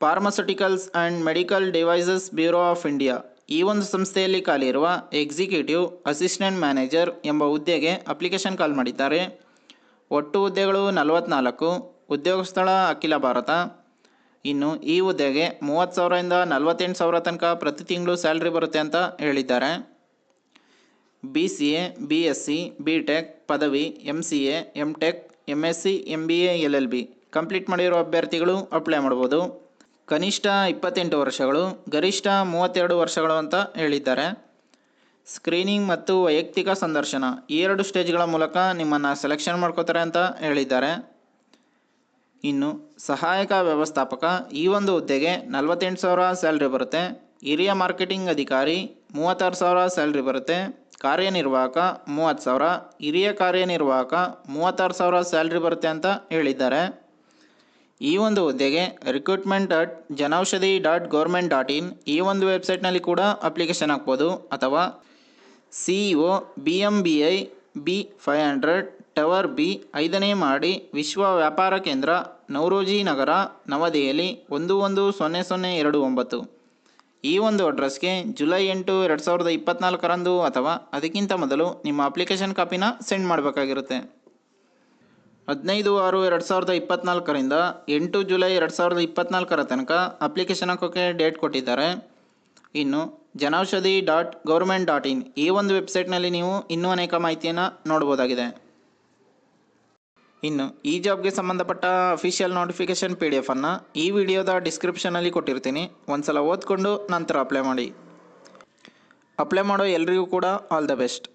Pharmaceuticals and medical devices bureau of India ಈ ಒಂದು ಸಂಸ್ಥೆಯಲ್ಲಿ ಖಾಲಿ ಇರುವ ಎಕ್ಸಿಕ್ಯೂಟಿವ್ ಅಸಿಸ್ಟೆಂಟ್ ಮ್ಯಾನೇಜರ್ ಎಂಬ ಹುದ್ದೆಗೆ ಅಪ್ಲಿಕೇಶನ್ ಕಾಲ್ ಮಾಡಿದ್ದಾರೆ. ಒಟ್ಟು ಹುದ್ದೆಗಳು ನಲವತ್ತ್ನಾಲ್ಕು ಉದ್ಯೋಗ ಸ್ಥಳ ಅಖಿಲ ಭಾರತ. ಇನ್ನು ಈ ಹುದ್ದೆಗೆ ಮೂವತ್ತು ಸಾವಿರದಿಂದ ನಲವತ್ತೆಂಟು ಸಾವಿರ ತನಕ ಪ್ರತಿ ತಿಂಗಳು ಸ್ಯಾಲ್ರಿ ಬರುತ್ತೆ ಅಂತ ಹೇಳಿದ್ದಾರೆ. B C A B S C B tech ಪದವಿ M C A M tech M S C M B A L L B complete ಮಾಡಿರೋ ಅಭ್ಯರ್ಥಿಗಳು ಅಪ್ಲೈ ಮಾಡ್ಬೋದು. ಕನಿಷ್ಠ ಇಪ್ಪತ್ತೆಂಟು ವರ್ಷಗಳು, ಗರಿಷ್ಠ ಮೂವತ್ತೆರಡು ವರ್ಷಗಳು ಅಂತ ಹೇಳಿದ್ದಾರೆ. ಸ್ಕ್ರೀನಿಂಗ್ ಮತ್ತು ವೈಯಕ್ತಿಕ ಸಂದರ್ಶನ ಈ ಎರಡು ಸ್ಟೇಜ್ಗಳ ಮೂಲಕ ನಿಮ್ಮನ್ನು ಸೆಲೆಕ್ಷನ್ ಮಾಡ್ಕೋತಾರೆ ಅಂತ ಹೇಳಿದ್ದಾರೆ. ಇನ್ನು ಸಹಾಯಕ ವ್ಯವಸ್ಥಾಪಕ ಈ ಒಂದು ಹುದ್ದೆಗೆ ನಲವತ್ತೆಂಟು ಸಾವಿರ ಸ್ಯಾಲ್ರಿ ಬರುತ್ತೆ. ಹಿರಿಯ ಮಾರ್ಕೆಟಿಂಗ್ ಅಧಿಕಾರಿ ಮೂವತ್ತಾರು ಸಾವಿರ ಸ್ಯಾಲ್ರಿ ಬರುತ್ತೆ. ಕಾರ್ಯನಿರ್ವಾಹಕ ಮೂವತ್ತು ಸಾವಿರ, ಹಿರಿಯ ಕಾರ್ಯನಿರ್ವಾಹಕ ಮೂವತ್ತಾರು ಸಾವಿರ ಸ್ಯಾಲ್ರಿ ಬರುತ್ತೆ ಅಂತ ಹೇಳಿದ್ದಾರೆ. ಈ ಒಂದು ಹುದ್ದೆಗೆ recruitment dot Janaushadhi dot government dot in ಈ ಒಂದು ವೆಬ್ಸೈಟ್ನಲ್ಲಿ ಕೂಡ ಅಪ್ಲಿಕೇಶನ್ ಹಾಕ್ಬೋದು. ಅಥವಾ C E B M B I B five hundred tower B ಐದನೇ ಮಾಡಿ ವಿಶ್ವ ವ್ಯಾಪಾರ ಕೇಂದ್ರ ನವರೋಜಿ ನಗರ ನವದೆಹಲಿ ಒಂದು ಒಂದು ಸೊನ್ನೆ ಸೊನ್ನೆ ಎರಡು ಒಂಬತ್ತು. ಈ ಒಂದು ಅಡ್ರೆಸ್ಗೆ ಜುಲೈ ಎಂಟು ಎರಡು ಸಾವಿರದ ಇಪ್ಪತ್ನಾಲ್ಕರಂದು ಅಥವಾ ಅದಕ್ಕಿಂತ ಮೊದಲು ನಿಮ್ಮ ಅಪ್ಲಿಕೇಶನ್ ಕಾಪಿನ ಸೆಂಡ್ ಮಾಡಬೇಕಾಗಿರುತ್ತೆ. ಹದಿನೈದು ಆರು ಎರಡು ಸಾವಿರದ ಇಪ್ಪತ್ತ್ನಾಲ್ಕರಿಂದ ಎಂಟು ಜುಲೈ ಎರಡು ಸಾವಿರದ ಇಪ್ಪತ್ತ್ನಾಲ್ಕರ ತನಕ ಅಪ್ಲಿಕೇಶನ್ ಹಾಕೋಕ್ಕೆ ಡೇಟ್ ಕೊಟ್ಟಿದ್ದಾರೆ. ಇನ್ನು Janaushadhi dot government dot in ಈ ಒಂದು ವೆಬ್ಸೈಟ್ನಲ್ಲಿ ನೀವು ಇನ್ನೂ ಅನೇಕ ಮಾಹಿತಿಯನ್ನು ನೋಡ್ಬೋದಾಗಿದೆ. ಇನ್ನು ಈ ಜಾಬ್ಗೆ ಸಂಬಂಧಪಟ್ಟ ಅಫಿಷಿಯಲ್ ನೋಟಿಫಿಕೇಶನ್ ಪಿ ಡಿ ಎಫನ್ನು ಈ ವಿಡಿಯೋದ ಡಿಸ್ಕ್ರಿಪ್ಷನಲ್ಲಿ ಕೊಟ್ಟಿರ್ತೀನಿ. ಒಂದ್ಸಲ ಓದ್ಕೊಂಡು ನಂತರ ಅಪ್ಲೈ ಮಾಡಿ. ಅಪ್ಲೈ ಮಾಡೋ ಎಲ್ರಿಗೂ ಕೂಡ ಆಲ್ ದ ಬೆಸ್ಟ್.